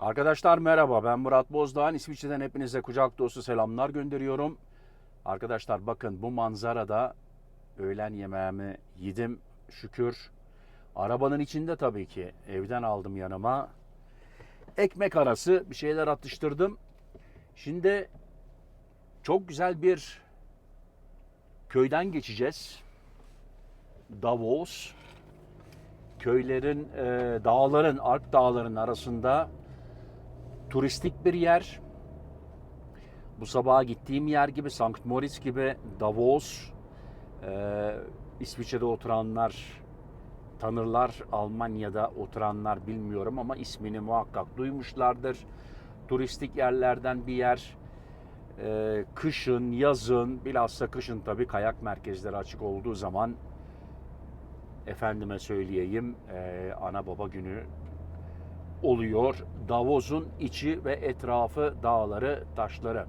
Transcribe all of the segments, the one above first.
Arkadaşlar merhaba ben Murat Bozdağ'ın İsviçre'den hepinize kucak dolusu selamlar gönderiyorum. Arkadaşlar bakın bu manzarada öğlen yemeğimi yedim şükür. Arabanın içinde tabii ki evden aldım yanıma. Ekmek arası bir şeyler atıştırdım. Şimdi çok güzel bir köyden geçeceğiz. Davos. Köylerin, e, dağların, Alp dağların arasında turistik bir yer. Bu sabaha gittiğim yer gibi St. Moritz gibi Davos, e, İsviçre'de oturanlar tanırlar, Almanya'da oturanlar bilmiyorum ama ismini muhakkak duymuşlardır. Turistik yerlerden bir yer. E, kışın, yazın, bilhassa kışın tabii kayak merkezleri açık olduğu zaman efendime söyleyeyim e, ana baba günü oluyor. Davos'un içi ve etrafı dağları, taşları.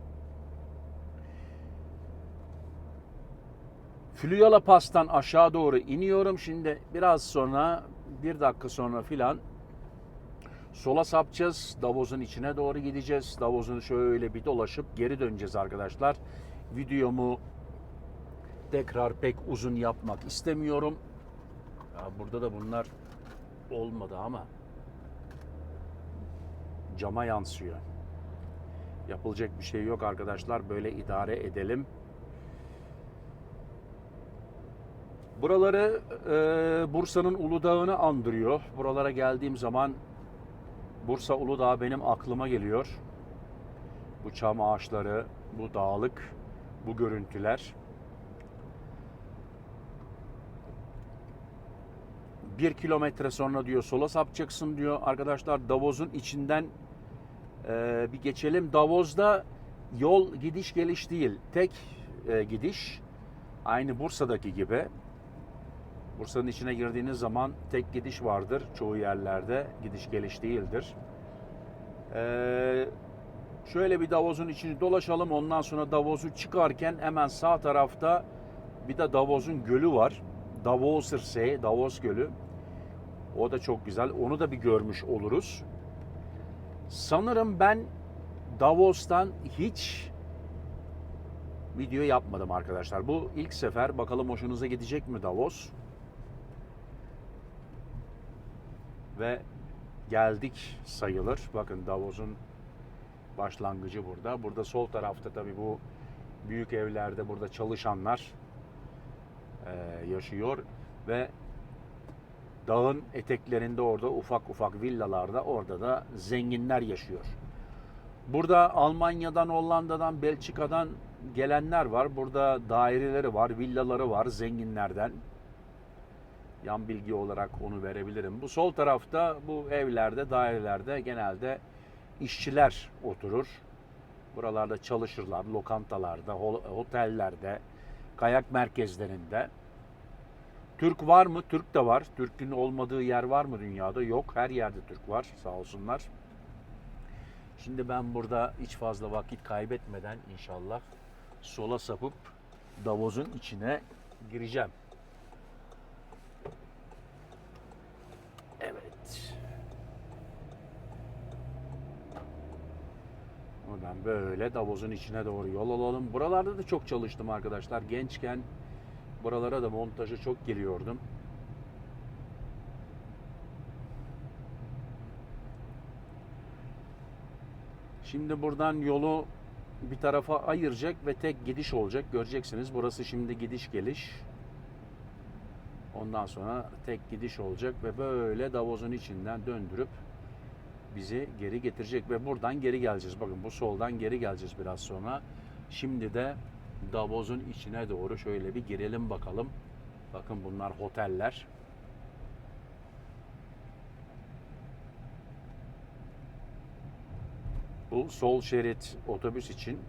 Flüyola Pas'tan aşağı doğru iniyorum. Şimdi biraz sonra, bir dakika sonra filan sola sapacağız. Davos'un içine doğru gideceğiz. Davos'un şöyle bir dolaşıp geri döneceğiz arkadaşlar. Videomu tekrar pek uzun yapmak istemiyorum. Ya burada da bunlar olmadı ama cama yansıyor. Yapılacak bir şey yok arkadaşlar. Böyle idare edelim. Buraları e, Bursa'nın Uludağ'ını andırıyor. Buralara geldiğim zaman Bursa Uludağ benim aklıma geliyor. Bu çam ağaçları, bu dağlık, bu görüntüler. bir kilometre sonra diyor sola sapacaksın diyor. Arkadaşlar Davos'un içinden e, bir geçelim. Davos'da yol gidiş geliş değil. Tek e, gidiş. Aynı Bursa'daki gibi. Bursa'nın içine girdiğiniz zaman tek gidiş vardır. Çoğu yerlerde gidiş geliş değildir. E, şöyle bir Davos'un içini dolaşalım. Ondan sonra Davos'u çıkarken hemen sağ tarafta bir de Davos'un gölü var. Davosersee, Davos Gölü. O da çok güzel. Onu da bir görmüş oluruz. Sanırım ben Davos'tan hiç video yapmadım arkadaşlar. Bu ilk sefer. Bakalım hoşunuza gidecek mi Davos? Ve geldik sayılır. Bakın Davos'un başlangıcı burada. Burada sol tarafta tabii bu büyük evlerde burada çalışanlar yaşıyor ve dağın eteklerinde orada ufak ufak villalarda orada da zenginler yaşıyor. Burada Almanya'dan, Hollanda'dan, Belçika'dan gelenler var. Burada daireleri var, villaları var zenginlerden. Yan bilgi olarak onu verebilirim. Bu sol tarafta bu evlerde, dairelerde genelde işçiler oturur. Buralarda çalışırlar, lokantalarda, otellerde, kayak merkezlerinde. Türk var mı? Türk de var. Türk'ün olmadığı yer var mı dünyada? Yok. Her yerde Türk var. Sağ olsunlar. Şimdi ben burada hiç fazla vakit kaybetmeden inşallah sola sapıp Davos'un içine gireceğim. Evet. Buradan böyle Davos'un içine doğru yol alalım. Buralarda da çok çalıştım arkadaşlar. Gençken buralara da montaja çok geliyordum. Şimdi buradan yolu bir tarafa ayıracak ve tek gidiş olacak. Göreceksiniz burası şimdi gidiş geliş. Ondan sonra tek gidiş olacak ve böyle Davos'un içinden döndürüp bizi geri getirecek ve buradan geri geleceğiz. Bakın bu soldan geri geleceğiz biraz sonra. Şimdi de Davos'un içine doğru şöyle bir girelim bakalım. Bakın bunlar oteller. Bu sol şerit otobüs için.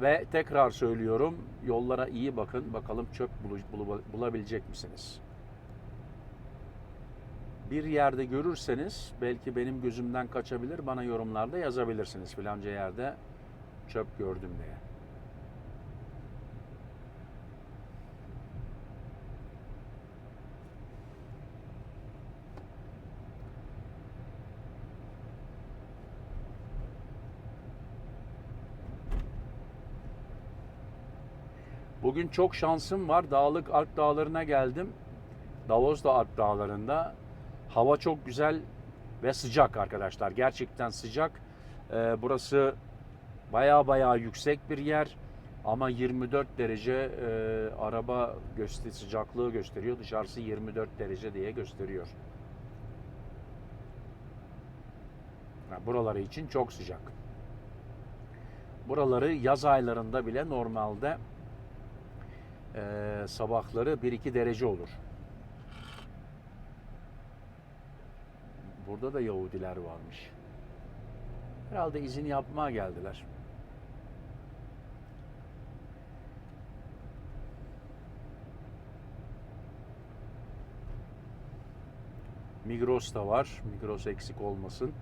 Ve tekrar söylüyorum yollara iyi bakın. Bakalım çöp bulabilecek misiniz? bir yerde görürseniz belki benim gözümden kaçabilir bana yorumlarda yazabilirsiniz filanca yerde çöp gördüm diye. Bugün çok şansım var. Dağlık Alp Dağları'na geldim. Davos da Alp Dağları'nda. Hava çok güzel ve sıcak arkadaşlar. Gerçekten sıcak. Ee, burası baya baya yüksek bir yer. Ama 24 derece e, araba göster sıcaklığı gösteriyor. Dışarısı 24 derece diye gösteriyor. Yani buraları için çok sıcak. Buraları yaz aylarında bile normalde e, sabahları 1-2 derece olur. Burada da Yahudiler varmış. Herhalde izin yapmaya geldiler. Migros da var. Migros eksik olmasın.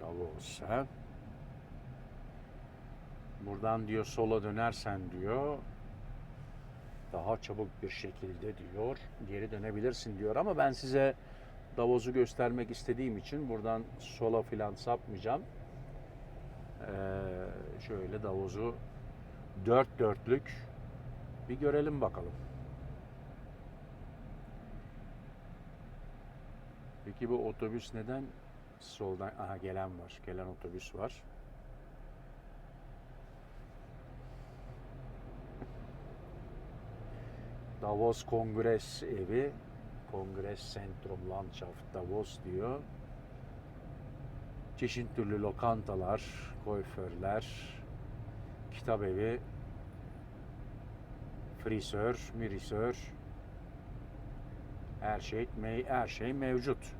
Davos ha. Buradan diyor sola dönersen diyor daha çabuk bir şekilde diyor geri dönebilirsin diyor ama ben size Davos'u göstermek istediğim için buradan sola filan sapmayacağım. Ee, şöyle Davos'u dört dörtlük bir görelim bakalım. Peki bu otobüs neden soldan aha gelen var. Gelen otobüs var. Davos Kongres Evi Kongres Centrum Landschaft Davos diyor. Çeşitli türlü lokantalar, koyförler, kitap evi, frisör, mirisör, her şey her şey mevcut.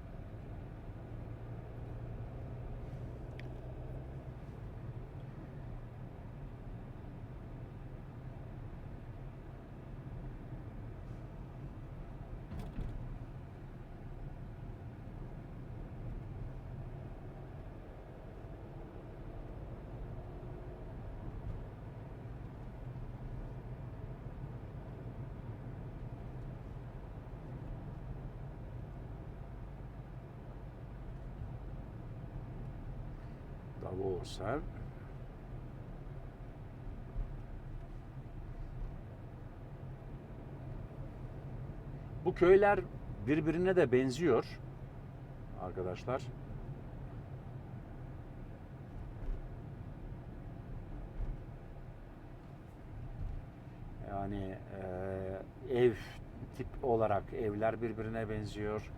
Ha. Bu köyler birbirine de benziyor arkadaşlar. Yani eee, ev tip olarak evler birbirine benziyor.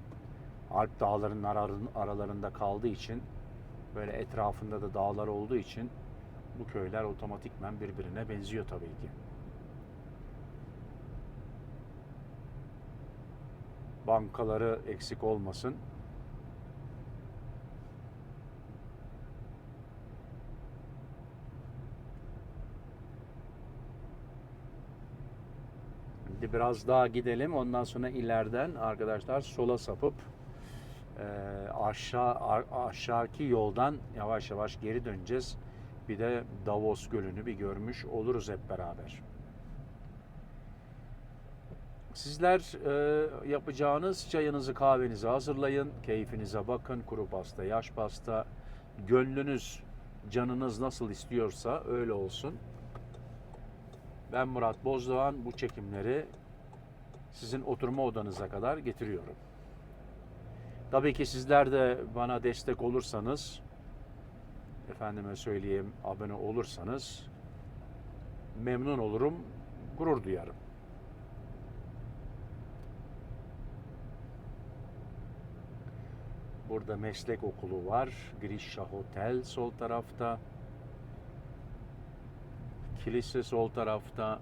Alp dağlarının aralarında kaldığı için böyle etrafında da dağlar olduğu için bu köyler otomatikmen birbirine benziyor tabii ki. Bankaları eksik olmasın. Şimdi biraz daha gidelim. Ondan sonra ileriden arkadaşlar sola sapıp e, aşağı a- aşağıki yoldan yavaş yavaş geri döneceğiz. Bir de Davos Gölü'nü bir görmüş oluruz hep beraber. Sizler e, yapacağınız çayınızı kahvenizi hazırlayın. Keyfinize bakın. Kuru pasta, yaş pasta. Gönlünüz, canınız nasıl istiyorsa öyle olsun. Ben Murat Bozdoğan. Bu çekimleri sizin oturma odanıza kadar getiriyorum. Tabii ki sizler de bana destek olursanız, efendime söyleyeyim abone olursanız memnun olurum, gurur duyarım. Burada meslek okulu var. Grisha Hotel sol tarafta. Kilise sol tarafta.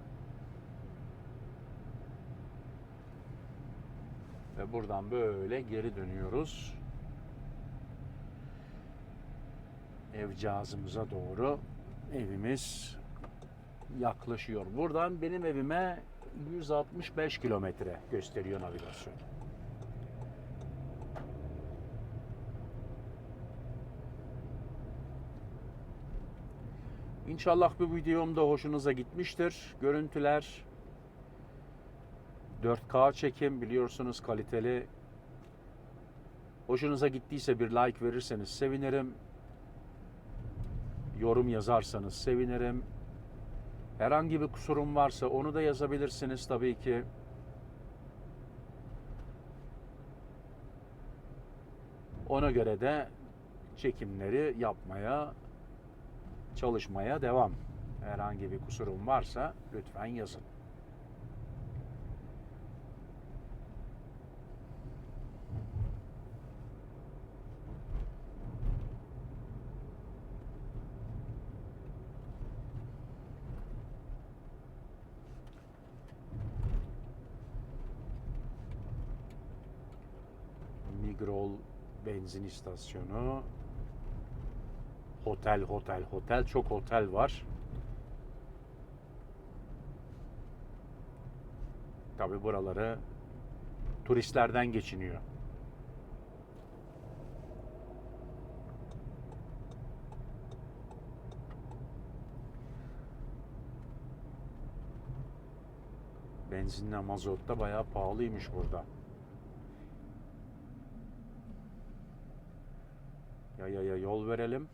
Ve buradan böyle geri dönüyoruz. Evcağızımıza doğru evimiz yaklaşıyor. Buradan benim evime 165 kilometre gösteriyor navigasyon. İnşallah bu videom da hoşunuza gitmiştir. Görüntüler 4K çekim biliyorsunuz kaliteli. Hoşunuza gittiyse bir like verirseniz sevinirim. Yorum yazarsanız sevinirim. Herhangi bir kusurum varsa onu da yazabilirsiniz tabii ki. Ona göre de çekimleri yapmaya, çalışmaya devam. Herhangi bir kusurum varsa lütfen yazın. Benzin istasyonu. Hotel, hotel, hotel. Çok otel var. Tabi buraları turistlerden geçiniyor. Benzinle mazot da bayağı pahalıymış burada. Ya ya ya yol verelim.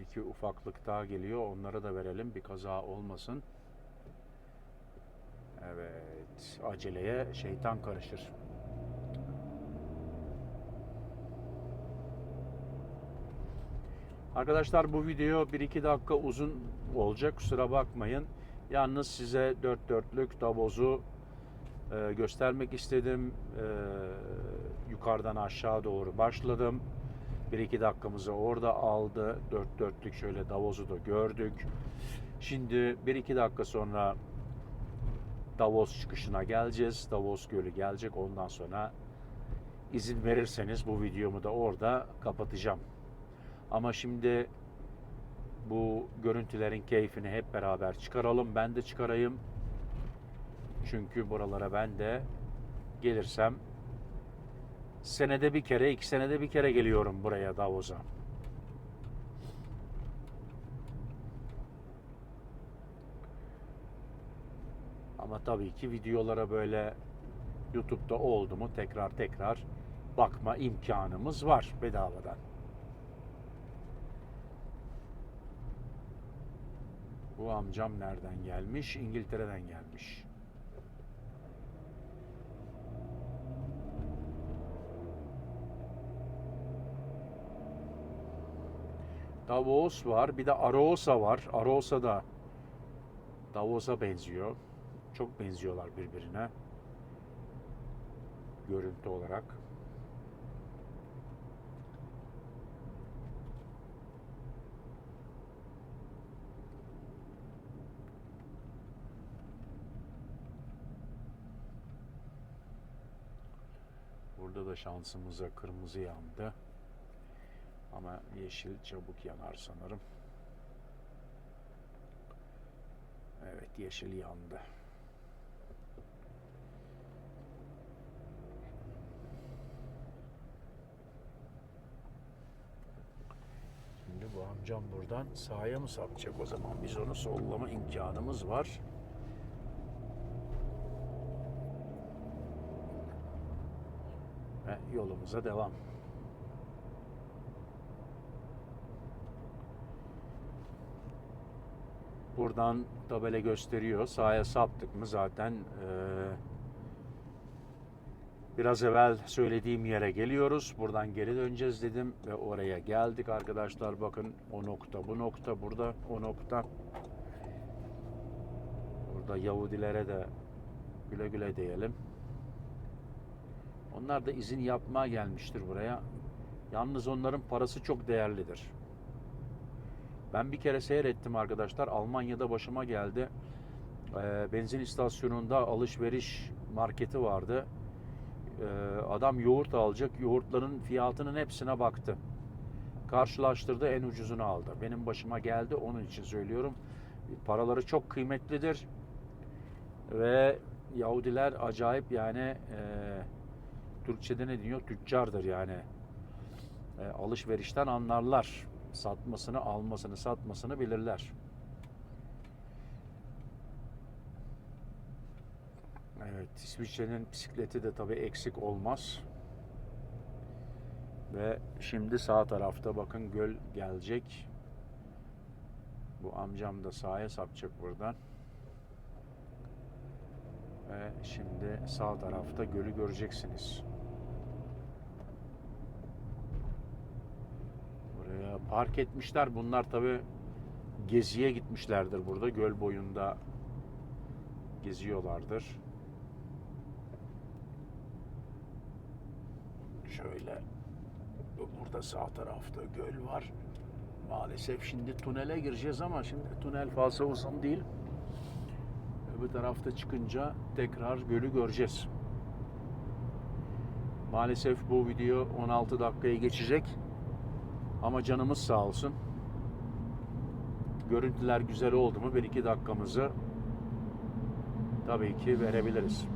İki ufaklık daha geliyor. Onlara da verelim. Bir kaza olmasın. Evet. Aceleye şeytan karışır. Arkadaşlar bu video 1-2 dakika uzun olacak. Kusura bakmayın. Yalnız size dört dörtlük Davos'u e, göstermek istedim. E, yukarıdan aşağı doğru başladım. 1-2 dakikamızı orada aldı. Dört dörtlük şöyle Davos'u da gördük. Şimdi 1-2 dakika sonra Davos çıkışına geleceğiz. Davos Gölü gelecek. Ondan sonra izin verirseniz bu videomu da orada kapatacağım. Ama şimdi bu görüntülerin keyfini hep beraber çıkaralım. Ben de çıkarayım. Çünkü buralara ben de gelirsem senede bir kere, iki senede bir kere geliyorum buraya Davos'a. Ama tabii ki videolara böyle YouTube'da oldu mu tekrar tekrar bakma imkanımız var bedavadan. Bu amcam nereden gelmiş? İngiltere'den gelmiş. Davos var. Bir de Arosa var. Arosa da Davos'a benziyor. Çok benziyorlar birbirine. Görüntü olarak. Burada da şansımıza kırmızı yandı. Ama yeşil çabuk yanar sanırım. Evet yeşil yandı. Şimdi bu amcam buradan sağa mı sapacak o zaman? Biz onu sollama imkanımız var. Ve yolumuza devam. Buradan tabela gösteriyor. Sağa saptık mı zaten eee, biraz evvel söylediğim yere geliyoruz. Buradan geri döneceğiz dedim ve oraya geldik arkadaşlar. Bakın o nokta, bu nokta, burada o nokta. Burada Yahudilere de güle güle diyelim. Onlar da izin yapmaya gelmiştir buraya. Yalnız onların parası çok değerlidir. Ben bir kere seyrettim arkadaşlar. Almanya'da başıma geldi. Ee, benzin istasyonunda alışveriş marketi vardı. Ee, adam yoğurt alacak. Yoğurtların fiyatının hepsine baktı. Karşılaştırdı en ucuzunu aldı. Benim başıma geldi onun için söylüyorum. Paraları çok kıymetlidir. Ve Yahudiler acayip yani e, Türkçe'de ne diyor? Tüccardır yani. E, alışverişten anlarlar satmasını, almasını, satmasını bilirler. Evet, İsviçre'nin bisikleti de tabii eksik olmaz. Ve şimdi sağ tarafta bakın göl gelecek. Bu amcam da sağa sapacak buradan. Ve şimdi sağ tarafta gölü göreceksiniz. Park etmişler. Bunlar tabii geziye gitmişlerdir burada. Göl boyunda geziyorlardır. Şöyle burada sağ tarafta göl var. Maalesef şimdi tünele gireceğiz ama şimdi tünel fazla uzun değil. Öbür tarafta çıkınca tekrar gölü göreceğiz. Maalesef bu video 16 dakikaya geçecek. Ama canımız sağ olsun. Görüntüler güzel oldu mu 1-2 dakikamızı tabii ki verebiliriz.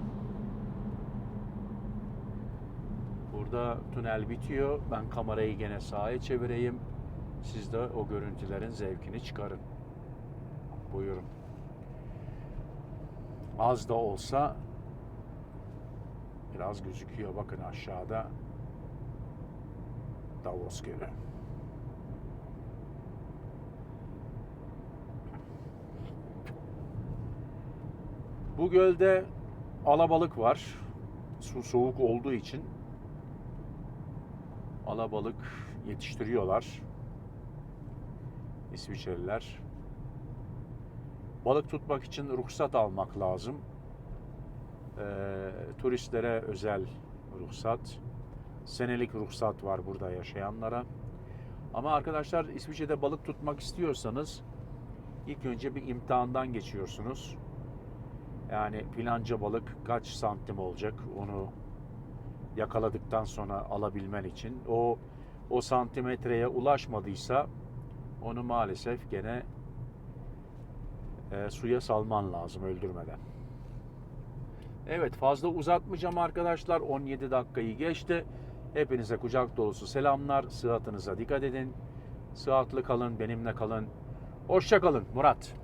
Burada tünel bitiyor. Ben kamerayı gene sağa çevireyim. Siz de o görüntülerin zevkini çıkarın. Buyurun. Az da olsa biraz gözüküyor. Bakın aşağıda Davos Gölü. Bu gölde alabalık var. Su soğuk olduğu için alabalık yetiştiriyorlar. İsviçreliler. Balık tutmak için ruhsat almak lazım. Ee, turistlere özel ruhsat. Senelik ruhsat var burada yaşayanlara. Ama arkadaşlar İsviçre'de balık tutmak istiyorsanız ilk önce bir imtihandan geçiyorsunuz. Yani filanca balık kaç santim olacak onu yakaladıktan sonra alabilmen için o o santimetreye ulaşmadıysa onu maalesef gene e, suya salman lazım öldürmeden. Evet fazla uzatmayacağım arkadaşlar. 17 dakikayı geçti. Hepinize kucak dolusu selamlar. Sıhhatınıza dikkat edin. Sıhhatli kalın, benimle kalın. Hoşça kalın Murat.